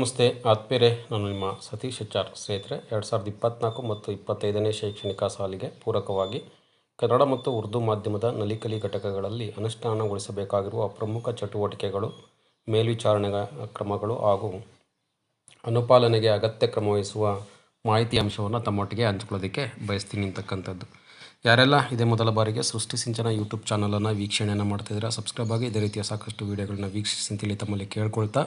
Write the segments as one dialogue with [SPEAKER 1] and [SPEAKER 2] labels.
[SPEAKER 1] ನಮಸ್ತೆ ಆತ್ಮೀರೆ ನಾನು ನಿಮ್ಮ ಸತೀಶ್ ಎಚ್ ಆರ್ ಸ್ನೇಹಿತರೆ. ಎರಡು ಸಾವಿರದ ಇಪ್ಪತ್ತ್ನಾಲ್ಕು ಮತ್ತು ಇಪ್ಪತ್ತೈದನೇ ಶೈಕ್ಷಣಿಕ ಸಾಲಿಗೆ ಪೂರಕವಾಗಿ ಕನ್ನಡ ಮತ್ತು ಉರ್ದು ಮಾಧ್ಯಮದ ನಲಿಕಲಿ ಘಟಕಗಳಲ್ಲಿ ಅನುಷ್ಠಾನಗೊಳಿಸಬೇಕಾಗಿರುವ ಪ್ರಮುಖ ಚಟುವಟಿಕೆಗಳು ಮೇಲ್ವಿಚಾರಣೆ ಕ್ರಮಗಳು ಹಾಗೂ ಅನುಪಾಲನೆಗೆ ಅಗತ್ಯ ಕ್ರಮವಹಿಸುವ ಮಾಹಿತಿ ಅಂಶವನ್ನು ತಮ್ಮೊಟ್ಟಿಗೆ ಹಂಚ್ಕೊಳ್ಳೋದಕ್ಕೆ ಬಯಸ್ತೀನಿ ಅಂತಕ್ಕಂಥದ್ದು. ಯಾರೆಲ್ಲ ಇದೇ ಮೊದಲ ಬಾರಿಗೆ ಸೃಷ್ಟಿ ಸಿಂಚನ ಯೂಟ್ಯೂಬ್ ಚಾನಲನ್ನು ವೀಕ್ಷಣೆಯನ್ನು ಮಾಡ್ತಿದ್ದೀರಾ, ಸಬ್ಸ್ಕ್ರೈಬ್ ಆಗಿ ಇದೇ ರೀತಿಯ ಸಾಕಷ್ಟು ವೀಡಿಯೋಗಳನ್ನ ವೀಕ್ಷಿಸಿ ಅಂತೇಳಿ ತಮ್ಮಲ್ಲಿ ಕೇಳ್ಕೊಳ್ತಾ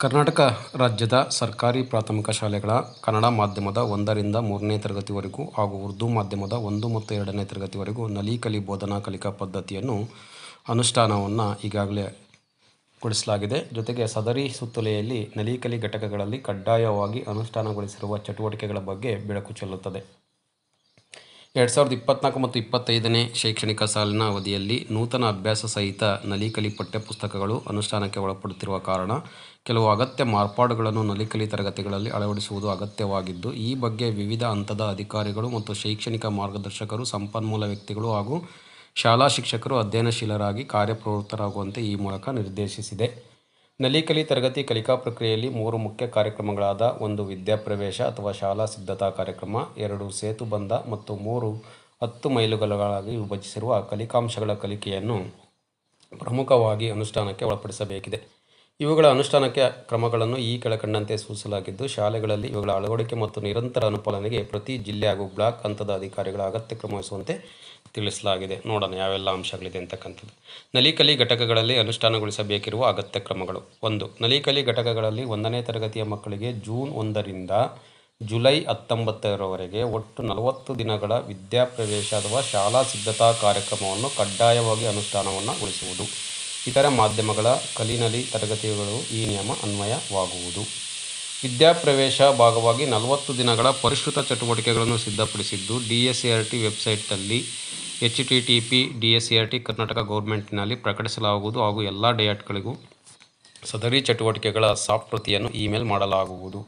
[SPEAKER 1] ಕರ್ನಾಟಕ ರಾಜ್ಯದ ಸರ್ಕಾರಿ ಪ್ರಾಥಮಿಕ ಶಾಲೆಗಳ ಕನ್ನಡ ಮಾಧ್ಯಮದ ಒಂದರಿಂದ ಮೂರನೇ ತರಗತಿವರೆಗೂ ಹಾಗೂ ಉರ್ದು ಮಾಧ್ಯಮದ ಒಂದು ಮತ್ತು ಎರಡನೇ ತರಗತಿವರೆಗೂ ನಲಿಕಲಿ ಬೋಧನಾ ಕಲಿಕಾ ಪದ್ಧತಿಯನ್ನು ಅನುಷ್ಠಾನವನ್ನು ಈಗಾಗಲೇ ಗೊಳಿಸಲಾಗಿದೆ. ಜೊತೆಗೆ ಸದರಿ ಸುತ್ತಲೆಯಲ್ಲಿ ನಲಿಕಲಿ ಘಟಕಗಳಲ್ಲಿ ಕಡ್ಡಾಯವಾಗಿ ಅನುಷ್ಠಾನಗೊಳಿಸಿರುವ ಚಟುವಟಿಕೆಗಳ ಬಗ್ಗೆ ಬೆಳಕು ಚೆಲ್ಲುತ್ತದೆ. ಎರಡು ಸಾವಿರದ ಇಪ್ಪತ್ನಾಲ್ಕು ಮತ್ತು ಇಪ್ಪತ್ತೈದನೇ ಶೈಕ್ಷಣಿಕ ಸಾಲಿನ ಅವಧಿಯಲ್ಲಿ ನೂತನ ಅಭ್ಯಾಸ ಸಹಿತ ನಲಿಕಲಿ ಪಠ್ಯಪುಸ್ತಕಗಳು ಅನುಷ್ಠಾನಕ್ಕೆ ಒಳಪಡುತ್ತಿರುವ ಕಾರಣ ಕೆಲವು ಅಗತ್ಯ ಮಾರ್ಪಾಡುಗಳನ್ನು ನಲಿಕಲಿ ತರಗತಿಗಳಲ್ಲಿ ಅಳವಡಿಸುವುದು ಅಗತ್ಯವಾಗಿದ್ದು, ಈ ಬಗ್ಗೆ ವಿವಿಧ ಹಂತದ ಅಧಿಕಾರಿಗಳು ಮತ್ತು ಶೈಕ್ಷಣಿಕ ಮಾರ್ಗದರ್ಶಕರು, ಸಂಪನ್ಮೂಲ ವ್ಯಕ್ತಿಗಳು ಹಾಗೂ ಶಾಲಾ ಶಿಕ್ಷಕರು ಅಧ್ಯಯನಶೀಲರಾಗಿ ಕಾರ್ಯಪ್ರವೃತ್ತರಾಗುವಂತೆ ಈ ಮೂಲಕ ನಿರ್ದೇಶಿಸಿದೆ. ನಲಿಕಲಿ ತರಗತಿ ಕಲಿಕಾ ಪ್ರಕ್ರಿಯೆಯಲ್ಲಿ ಮೂರು ಮುಖ್ಯ ಕಾರ್ಯಕ್ರಮಗಳಾದ ಒಂದು ವಿದ್ಯಾಪ್ರವೇಶ ಅಥವಾ ಶಾಲಾ ಸಿದ್ಧತಾ ಕಾರ್ಯಕ್ರಮ, ಎರಡು ಸೇತುಬಂಧ ಮತ್ತು ಮೂರು ಹತ್ತು ಮೈಲುಗಲ್ಲುಗಳಾಗಿ ವಿಭಜಿಸಿರುವ ಕಲಿಕಾಂಶಗಳ ಕಲಿಕೆಯನ್ನು ಪ್ರಮುಖವಾಗಿ ಅನುಷ್ಠಾನಕ್ಕೆ ಒಳಪಡಿಸಬೇಕಿದೆ. ಇವುಗಳ ಅನುಷ್ಠಾನಕ್ಕೆ ಕ್ರಮಗಳನ್ನು ಈ ಕೆಳಕಂಡಂತೆ ಸೂಚಿಸಲಾಗಿದ್ದು, ಶಾಲೆಗಳಲ್ಲಿ ಇವುಗಳ ಅಳವಡಿಕೆ ಮತ್ತು ನಿರಂತರ ಅನುಪಾಲನೆಗೆ ಪ್ರತಿ ಜಿಲ್ಲೆ ಹಾಗೂ ಬ್ಲಾಕ್ ಹಂತದ ಅಧಿಕಾರಿಗಳ ಅಗತ್ಯ ಕ್ರಮ ವಹಿಸುವಂತೆ ತಿಳಿಸಲಾಗಿದೆ. ನೋಡೋಣ ಯಾವೆಲ್ಲ ಅಂಶಗಳಿದೆ ಅಂತಕ್ಕಂಥದ್ದು. ನಲಿಕಲಿ ಘಟಕಗಳಲ್ಲಿ ಅನುಷ್ಠಾನಗೊಳಿಸಬೇಕಿರುವ ಅಗತ್ಯ ಕ್ರಮಗಳು. ಒಂದು, ನಲಿಕಲಿ ಘಟಕಗಳಲ್ಲಿ ಒಂದನೇ ತರಗತಿಯ ಮಕ್ಕಳಿಗೆ ಜೂನ್ ಒಂದರಿಂದ ಜುಲೈ ಹತ್ತೊಂಬತ್ತರವರೆಗೆ ಒಟ್ಟು ನಲವತ್ತು ದಿನಗಳ ವಿದ್ಯಾಪ್ರವೇಶ ಅಥವಾ ಶಾಲಾ ಸಿದ್ಧತಾ ಕಾರ್ಯಕ್ರಮವನ್ನು ಕಡ್ಡಾಯವಾಗಿ ಅನುಷ್ಠಾನವನ್ನು ಗೊಳಿಸುವುದು. ಇತರ ಮಾಧ್ಯಮಗಳ ಕಲಿನಲಿ ತರಗತಿಗಳು ಈ ನಿಯಮ ಅನ್ವಯವಾಗುವುದು ವಿದ್ಯಾಪ್ರವೇಶ ಭಾಗವಾಗಿ ನಲವತ್ತು ದಿನಗಳ ಪರಿಷ್ಕೃತ ಚಟುವಟಿಕೆಗಳನ್ನು ಸಿದ್ಧಪಡಿಸಿದ್ದು, D S C R T ವೆಬ್ಸೈಟ್ನಲ್ಲಿ H T T P, D S C R T Karnataka ಗೌರ್ಮೆಂಟ್ನಲ್ಲಿ ಪ್ರಕಟಿಸಲಾಗುವುದು ಹಾಗೂ ಎಲ್ಲ ಡಯಟ್ಗಳಿಗೂ ಸದರಿ ಚಟುವಟಿಕೆಗಳ ಸಾಫ್ಟ್ ಪ್ರತಿಯನ್ನು ಇಮೇಲ್ ಮಾಡಲಾಗುವುದು.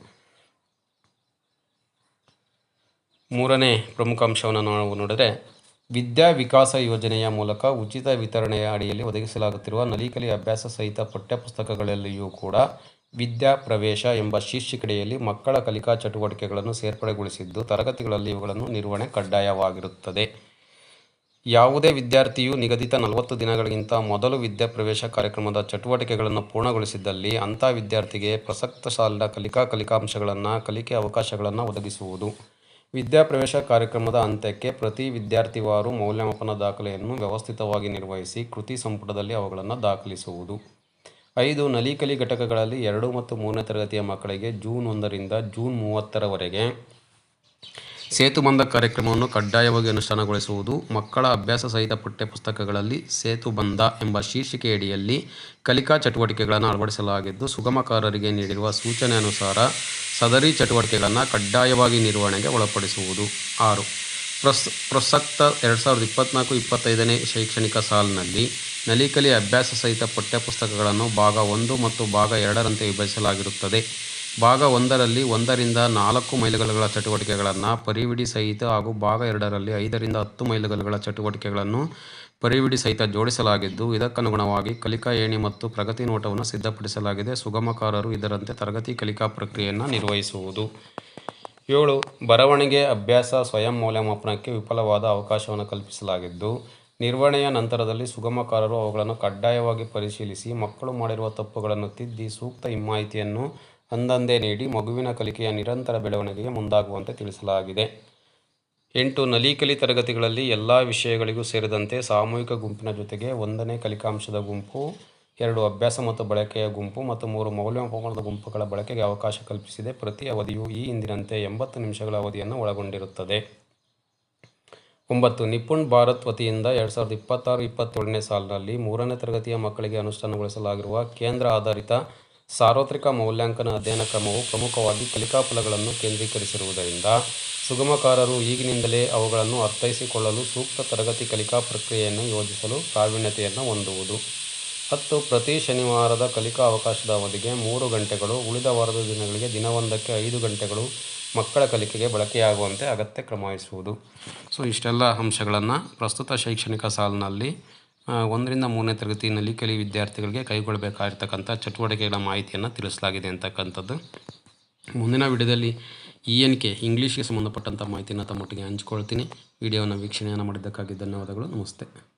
[SPEAKER 1] ಮೂರನೇ ಪ್ರಮುಖ ಅಂಶವನ್ನು ನಾವು ನೋಡಿದರೆ ವಿದ್ಯಾ ವಿಕಾಸ ಯೋಜನೆಯ ಮೂಲಕ ಉಚಿತ ವಿತರಣೆಯ ಅಡಿಯಲ್ಲಿ ಒದಗಿಸಲಾಗುತ್ತಿರುವ ನಲಿಕಲಿ ಅಭ್ಯಾಸ ಸಹಿತ ಪಠ್ಯಪುಸ್ತಕಗಳಲ್ಲಿಯೂ ಕೂಡ ವಿದ್ಯಾ ಪ್ರವೇಶ ಎಂಬ ಶೀರ್ಷಿಕೆಯಲ್ಲಿ ಮಕ್ಕಳ ಕಲಿಕಾ ಚಟುವಟಿಕೆಗಳನ್ನು ಸೇರ್ಪಡೆಗೊಳಿಸಿದ್ದು, ತರಗತಿಗಳಲ್ಲಿ ಇವುಗಳನ್ನು ನಿರ್ವಹಣೆ ಕಡ್ಡಾಯವಾಗಿರುತ್ತದೆ. ಯಾವುದೇ ವಿದ್ಯಾರ್ಥಿಯು ನಿಗದಿತ ನಲವತ್ತು ದಿನಗಳಿಗಿಂತ ಮೊದಲು ವಿದ್ಯಾ ಪ್ರವೇಶ ಕಾರ್ಯಕ್ರಮದ ಚಟುವಟಿಕೆಗಳನ್ನು ಪೂರ್ಣಗೊಳಿಸಿದ್ದಲ್ಲಿ ಅಂಥ ವಿದ್ಯಾರ್ಥಿಗೆ ಪ್ರಸಕ್ತ ಸಾಲಿನ ಕಲಿಕಾ ಕಲಿಕಾಂಶಗಳನ್ನು, ಕಲಿಕೆ ಅವಕಾಶಗಳನ್ನು ಒದಗಿಸುವುದು. ವಿದ್ಯಾಪ್ರವೇಶ ಕಾರ್ಯಕ್ರಮದ ಅಂತ್ಯಕ್ಕೆ ಪ್ರತಿ ವಿದ್ಯಾರ್ಥಿವಾರು ಮೌಲ್ಯಮಾಪನ ದಾಖಲೆಯನ್ನು ವ್ಯವಸ್ಥಿತವಾಗಿ ನಿರ್ವಹಿಸಿ ಕೃತಿ ಸಂಪುಟದಲ್ಲಿ ಅವುಗಳನ್ನು ದಾಖಲಿಸುವುದು. ಐದು ನಲಿಕಲಿ ಘಟಕಗಳಲ್ಲಿ ಎರಡು ಮತ್ತು ಮೂರನೇ ತರಗತಿಯ ಮಕ್ಕಳಿಗೆ ಜೂನ್ ಒಂದರಿಂದ ಜೂನ್ ಮೂವತ್ತರವರೆಗೆ ಸೇತುಬಂಧ ಕಾರ್ಯಕ್ರಮವನ್ನು ಕಡ್ಡಾಯವಾಗಿ ಅನುಷ್ಠಾನಗೊಳಿಸುವುದು, ಮಕ್ಕಳ ಅಭ್ಯಾಸ ಸಹಿತ ಪಠ್ಯಪುಸ್ತಕಗಳಲ್ಲಿ ಸೇತುಬಂಧ ಎಂಬ ಶೀರ್ಷಿಕೆಯಡಿಯಲ್ಲಿ ಕಲಿಕಾ ಚಟುವಟಿಕೆಗಳನ್ನು ಅಳವಡಿಸಲಾಗಿದ್ದು, ಸುಗಮಕಾರರಿಗೆ ನೀಡಿರುವ ಸೂಚನೆ ಅನುಸಾರ ಸದರಿ ಚಟುವಟಿಕೆಗಳನ್ನು ಕಡ್ಡಾಯವಾಗಿ ನಿರ್ವಹಣೆಗೆ ಒಳಪಡಿಸುವುದು. ಆರು. ಪ್ರಸ್, ಪ್ರಸಕ್ತ ಎರಡು ಸಾವಿರದ ಇಪ್ಪತ್ತ್ನಾಲ್ಕು ಇಪ್ಪತ್ತೈದನೇ ಶೈಕ್ಷಣಿಕ ಸಾಲಿನಲ್ಲಿ ನಲಿಕಲಿ ಅಭ್ಯಾಸ ಸಹಿತ ಪಠ್ಯಪುಸ್ತಕಗಳನ್ನು ಭಾಗ ಒಂದು ಮತ್ತು ಭಾಗ ಎರಡರಂತೆ ವಿಭಜಿಸಲಾಗಿರುತ್ತದೆ. ಭಾಗ ಒಂದರಲ್ಲಿ ಒಂದರಿಂದ ನಾಲ್ಕು ಮೈಲುಗಲ್ಲುಗಳ ಚಟುವಟಿಕೆಗಳನ್ನು ಪರಿವಿಡಿ ಸಹಿತ ಹಾಗೂ ಭಾಗ ಎರಡರಲ್ಲಿ ಐದರಿಂದ ಹತ್ತು ಮೈಲುಗಲ್ಲುಗಳ ಚಟುವಟಿಕೆಗಳನ್ನು ಪರಿವಿಡಿ ಸಹಿತ ಜೋಡಿಸಲಾಗಿದ್ದು, ಇದಕ್ಕನುಗುಣವಾಗಿ ಕಲಿಕಾ ಏಣಿ ಮತ್ತು ಪ್ರಗತಿ ನೋಟವನ್ನು ಸಿದ್ಧಪಡಿಸಲಾಗಿದೆ. ಸುಗಮಕಾರರು ಇದರಂತೆ ತರಗತಿ ಕಲಿಕಾ ಪ್ರಕ್ರಿಯೆಯನ್ನು ನಿರ್ವಹಿಸುವುದು. ಏಳು, ಬರವಣಿಗೆ ಅಭ್ಯಾಸ ಸ್ವಯಂ ಮೌಲ್ಯಮಾಪನಕ್ಕೆ ವಿಫಲವಾದ ಅವಕಾಶವನ್ನು ಕಲ್ಪಿಸಲಾಗಿದ್ದು, ನಿರ್ವಹಣೆಯ ನಂತರದಲ್ಲಿ ಸುಗಮಕಾರರು ಅವುಗಳನ್ನು ಕಡ್ಡಾಯವಾಗಿ ಪರಿಶೀಲಿಸಿ ಮಕ್ಕಳು ಮಾಡಿರುವ ತಪ್ಪುಗಳನ್ನು ತಿದ್ದಿ ಸೂಕ್ತ ಮಾಹಿತಿಯನ್ನು ಅಂದಂದೇ ನೀಡಿ ಮಗುವಿನ ಕಲಿಕೆಯ ನಿರಂತರ ಬೆಳವಣಿಗೆಗೆ ಮುಂದಾಗುವಂತೆ ತಿಳಿಸಲಾಗಿದೆ. ಎಂಟು, ನಲಿಕಲಿ ತರಗತಿಗಳಲ್ಲಿ ಎಲ್ಲ ವಿಷಯಗಳಿಗೂ ಸೇರಿದಂತೆ ಸಾಮೂಹಿಕ ಗುಂಪಿನ ಜೊತೆಗೆ ಒಂದನೇ ಕಲಿಕಾಂಶದ ಗುಂಪು, ಎರಡು ಅಭ್ಯಾಸ ಮತ್ತು ಬಳಕೆಯ ಗುಂಪು ಮತ್ತು ಮೂರು ಮೌಲ್ಯಮಾಪನದ ಗುಂಪುಗಳ ಬಳಕೆಗೆ ಅವಕಾಶ ಕಲ್ಪಿಸಿದೆ. ಪ್ರತಿ ಅವಧಿಯು ಈ ಹಿಂದಿನಂತೆ ಎಂಬತ್ತು ನಿಮಿಷಗಳ ಅವಧಿಯನ್ನು ಒಳಗೊಂಡಿರುತ್ತದೆ. ಒಂಬತ್ತು, ನಿಪುಣ್ ಭಾರತ್ ವತಿಯಿಂದ ಎರಡು ಸಾವಿರದ ಇಪ್ಪತ್ತಾರು, ಇಪ್ಪತ್ತೇಳನೇ ಸಾಲಿನಲ್ಲಿ ಮೂರನೇ ತರಗತಿಯ ಮಕ್ಕಳಿಗೆ ಅನುಷ್ಠಾನಗೊಳಿಸಲಾಗಿರುವ ಕೇಂದ್ರ ಆಧಾರಿತ ಸಾರ್ವತ್ರಿಕ ಮೌಲ್ಯಾಂಕನ ಅಧ್ಯಯನ ಕ್ರಮವು ಪ್ರಮುಖವಾಗಿ ಕಲಿಕಾ ಫಲಗಳನ್ನು ಕೇಂದ್ರೀಕರಿಸಿರುವುದರಿಂದ ಸುಗಮಕಾರರು ಈಗಿನಿಂದಲೇ ಅವುಗಳನ್ನು ಅರ್ಥೈಸಿಕೊಳ್ಳಲು ಸೂಕ್ತ ತರಗತಿ ಕಲಿಕಾ ಪ್ರಕ್ರಿಯೆಯನ್ನು ಯೋಜಿಸಲು ಪ್ರಾವೀಣ್ಯತೆಯನ್ನು ಹೊಂದುವುದು. ಹತ್ತು, ಪ್ರತಿ ಶನಿವಾರದ ಕಲಿಕಾ ಅವಕಾಶದ ಅವಧಿಗೆ ಮೂರು ಗಂಟೆಗಳು, ಉಳಿದ ವಾರದ ದಿನಗಳಿಗೆ ದಿನವೊಂದಕ್ಕೆ ಐದು ಗಂಟೆಗಳು ಮಕ್ಕಳ ಕಲಿಕೆಗೆ ಬಳಕೆಯಾಗುವಂತೆ ಅಗತ್ಯ ಕ್ರಮ ವಹಿಸುವುದು ಸೊ, ಇಷ್ಟೆಲ್ಲ ಅಂಶಗಳನ್ನು ಪ್ರಸ್ತುತ ಶೈಕ್ಷಣಿಕ ಸಾಲಿನಲ್ಲಿ ಒಂದರಿಂದ ಮೂರನೇ ತರಗತಿಯಲ್ಲಿ ಕಲಿ ವಿದ್ಯಾರ್ಥಿಗಳಿಗೆ ಕೈಗೊಳ್ಳಬೇಕಾಗಿರ್ತಕ್ಕಂಥ ಚಟುವಟಿಕೆಗಳ ಮಾಹಿತಿಯನ್ನು ತಿಳಿಸಲಾಗಿದೆ ಅಂತಕ್ಕಂಥದ್ದು. ಮುಂದಿನ ವಿಡಿಯೋದಲ್ಲಿ ಇ ಎನ್ ಕೆ ಇಂಗ್ಲೀಷ್ಗೆ ಸಂಬಂಧಪಟ್ಟಂಥ ಮಾಹಿತಿಯನ್ನು ತಮ್ಮೊಟ್ಟಿಗೆ ಹಂಚ್ಕೊಳ್ತೀನಿ. ವಿಡಿಯೋನ ವೀಕ್ಷಣೆಯನ್ನು ಮಾಡಿದ್ದಕ್ಕಾಗಿ ಧನ್ಯವಾದಗಳು. ನಮಸ್ತೆ.